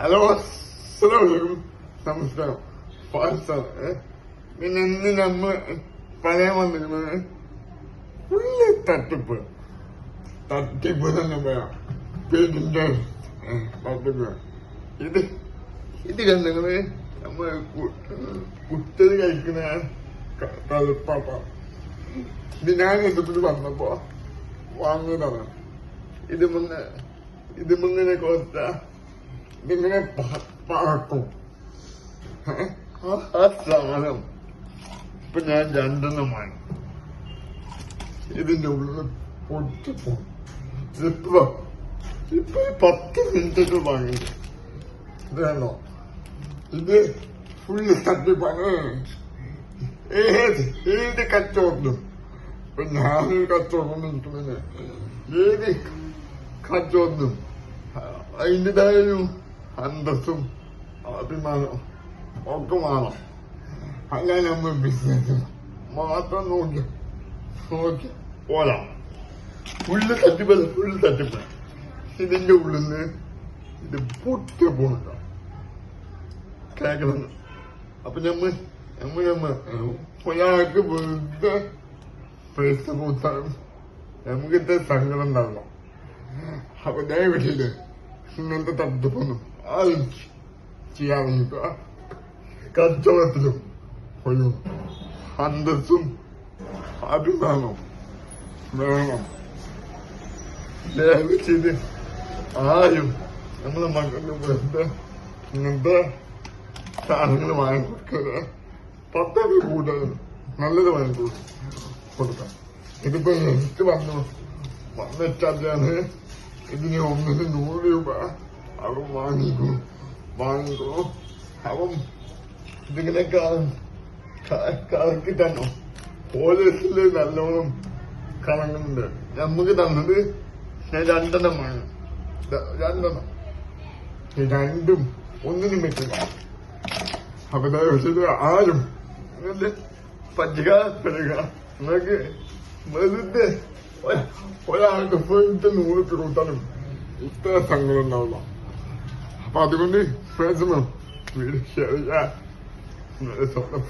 Hello അസ്സലാമലൈക്കും നമസ്കാരം. ഫാസാണ് പിന്നെ ഇന്ന് നമ്മൾ പറയാൻ വന്നിരുന്നത് പുള്ളി തട്ടിപ്പ്. തട്ടിപ്പ് തന്നെ പറയാം പേരിന്റെ തട്ടിപ്പ്. ഇത് ഇത് കണ്ടെങ്കിൽ നമ്മൾ കുത്തത് കഴിക്കുന്ന തളിപ്പാപ്പ ഇത് ഞാൻ ഇതിൽ വന്നപ്പോ വാങ്ങിയതാണ് ഇത് മുന്നേ ഇത് മുന്നിനെ കോത്ത ഇതിങ്ങനെ പ- പറക്കും? ആ- സാധനം ഇപ്പൊ ഞാൻ രണ്ടെണ്ണം വാങ്ങി. ഇതിന്റെ ഉള്ളിൽ പൊട്ടിപ്പോ ഇപ്പൊ ഇപ്പൊ ഈ പത്ത് മിനിറ്റ് വാങ്ങി. ഇതാണോ? ഇത് ഫുള്ള് തട്ടിപ്പാണ് ഏത്? ഏത് കച്ചവടം? ഇപ്പൊ ഞാനൊരു കച്ചവടം നിൽക്കുന്നത് ഏത് കച്ചവടം? അതിന്റെതായ ഒരു അന്തസ്സും അഭിമാനവും ഒക്കെ വേണം. അങ്ങനെ നമ്മൾ ബിസിനസ് മാത്രം നോക്കി. നോക്കി. പോരാ. ഉള്ളിൽ തട്ടിപ്പല്ല ഉള്ളിൽ തട്ടിപ്പ്. ഇതിന്റെ ഉള്ളിൽ നിന്ന് ഇത് പൊട്ടി പോകണ്ട കേക്കണം അപ്പൊ ഞമ്മ ഞമ്മ ഞമ്മ ഒരാൾക്ക് വെറുതെ പൈസ കൊടുത്താൽ നമുക്കിത്തെ സങ്കടം ഉണ്ടാവണം. അപ്പൊ ദയവിട്ടിട്ട് ഇങ്ങനത്തെ തട്ടിപ്പൊന്നും ആരും ചെയ്യാവുന്ന കച്ചവടത്തിലും ഒരു അന്തസ്സും അഭിമാനവും വേണം. ദയവ് ചെയ്ത് ആരും നമ്മളെ മക്കൾക്ക് വെറുതെ ഇങ്ങനത്തെ സാധനങ്ങൾ വാങ്ങിക്കൊടുക്കരുത് പത്തര കൂടുതൽ നല്ലത് വാങ്ങിക്കൊടുക്കും കൊടുക്കാം. ഇതിപ്പോ എനിക്ക് വന്നു. വന്നിട്ടാണ് ഇതിന് ഒന്നിന് നൂറ് രൂപ അവൻ വാങ്ങിക്കും. വാങ്ങിക്കോ. അവൻ ഇതിങ്ങനെ കറക്കി തന്നു. പോലീസിൽ നല്ലോണം കറങ്ങുന്നുണ്ട്. നമുക്ക് തന്നത് രണ്ടെണ്ണമാണ്. രണ്ടെണ്ണം. രണ്ടും ഒന്നിനും പറ്റില്ല. അപ്പൊ ദയവചെയ്ത് ആരും ഇങ്ങനെ പറ്റിക്കപ്പെടുക നിങ്ങൾക്ക് വെറുതെ ഒരാൾക്ക് പോയിട്ട് നൂറ് കൊടുത്താലും ഇത്ര സങ്കടം ഉണ്ടാവില്ല അപ്പൊ അതുകൊണ്ട് മാക്സിമം വീട് ഷെയർ ചെയ്യാൻ സ്വന്തം